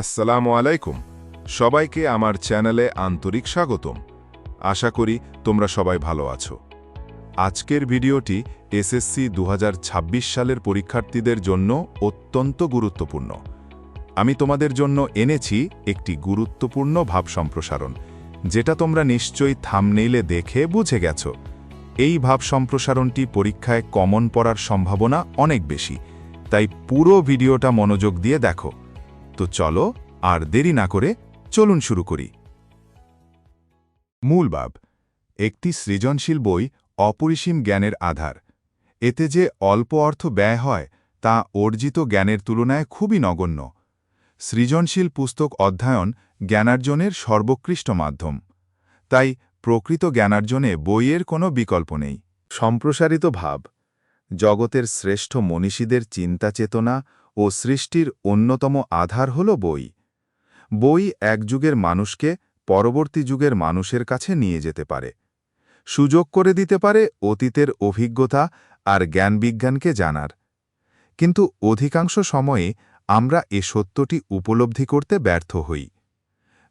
আসসালামু আলাইকুম। সবাইকে আমার চ্যানেলে আন্তরিক স্বাগতম। আশা করি তোমরা সবাই ভালো আছো। আজকের ভিডিওটি এসএসসি দু হাজার ছাব্বিশ সালের পরীক্ষার্থীদের জন্য অত্যন্ত গুরুত্বপূর্ণ। আমি তোমাদের জন্য এনেছি একটি গুরুত্বপূর্ণ ভাব সম্প্রসারণ, যেটা তোমরা নিশ্চয়ই থামনেইলে দেখে বুঝে গেছো। এই ভাব সম্প্রসারণটি পরীক্ষায় কমন পড়ার সম্ভাবনা অনেক বেশি, তাই পুরো ভিডিওটা মনোযোগ দিয়ে দেখো। তো চলো আর দেরি না করে চলুন শুরু করি। মূলবাব একটি সৃজনশীল বই অপরিসীম জ্ঞানের আধার। এতে যে অল্প অর্থ ব্যয় হয়, তা অর্জিত জ্ঞানের তুলনায় খুবই নগণ্য। সৃজনশীল পুস্তক অধ্যয়ন জ্ঞানার্জনের সর্বোৎকৃষ্ট মাধ্যম। তাই প্রকৃত জ্ঞানার্জনে বইয়ের কোনো বিকল্প নেই। সম্প্রসারিত ভাব, জগতের শ্রেষ্ঠ মনীষীদের চিন্তা চেতনা ও সৃষ্টির অন্যতম আধার হল বই। বই এক যুগের মানুষকে পরবর্তী যুগের মানুষের কাছে নিয়ে যেতে পারে। সুযোগ করে দিতে পারে অতীতের অভিজ্ঞতা আর জ্ঞানবিজ্ঞানকে জানার। কিন্তু অধিকাংশ সময়ে আমরা এ সত্যটি উপলব্ধি করতে ব্যর্থ হই।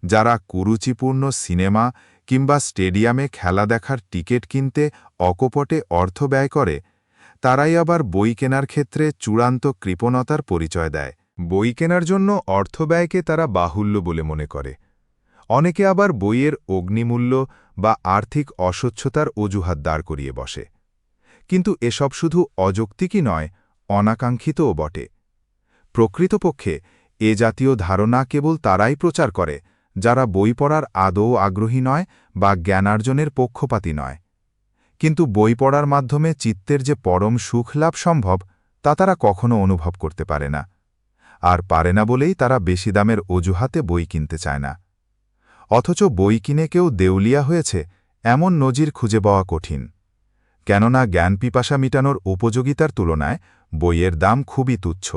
যারা কুরুচিপূর্ণ সিনেমা কিংবা স্টেডিয়ামে খেলা দেখার টিকিট কিনতে অকপটে অর্থ ব্যয় করে তারাই আবার বই কেনার ক্ষেত্রে চূড়ান্ত কৃপণতার পরিচয় দেয়। বই কেনার জন্য অর্থ ব্যয়কে তারা বাহুল্য বলে মনে করে। অনেকে আবার বইয়ের অগ্নিমূল্য বা আর্থিক অস্বচ্ছতার অজুহাত দাঁড় করিয়ে বসে। কিন্তু এসব শুধু অযৌক্তিকই নয়, অনাকাঙ্ক্ষিতও বটে। প্রকৃতপক্ষে, এ জাতীয় ধারণা কেবল তারাই প্রচার করে, যারা বই পড়ার আদৌ আগ্রহী নয় বা জ্ঞানার্জনের পক্ষপাতী নয়। কিন্তু বই পড়ার মাধ্যমে চিত্তের যে পরম সুখ লাভ সম্ভব, তা তারা কখনো অনুভব করতে পারে না। আর পারে না বলেই তারা বেশি দামের অজুহাতে বই কিনতে চায় না। অথচ বই কিনে কেউ দেউলিয়া হয়েছে, এমন নজির খুঁজে পাওয়া কঠিন। কেননা জ্ঞান পিপাসা মিটানোর উপযোগিতার তুলনায় বইয়ের দাম খুবই তুচ্ছ।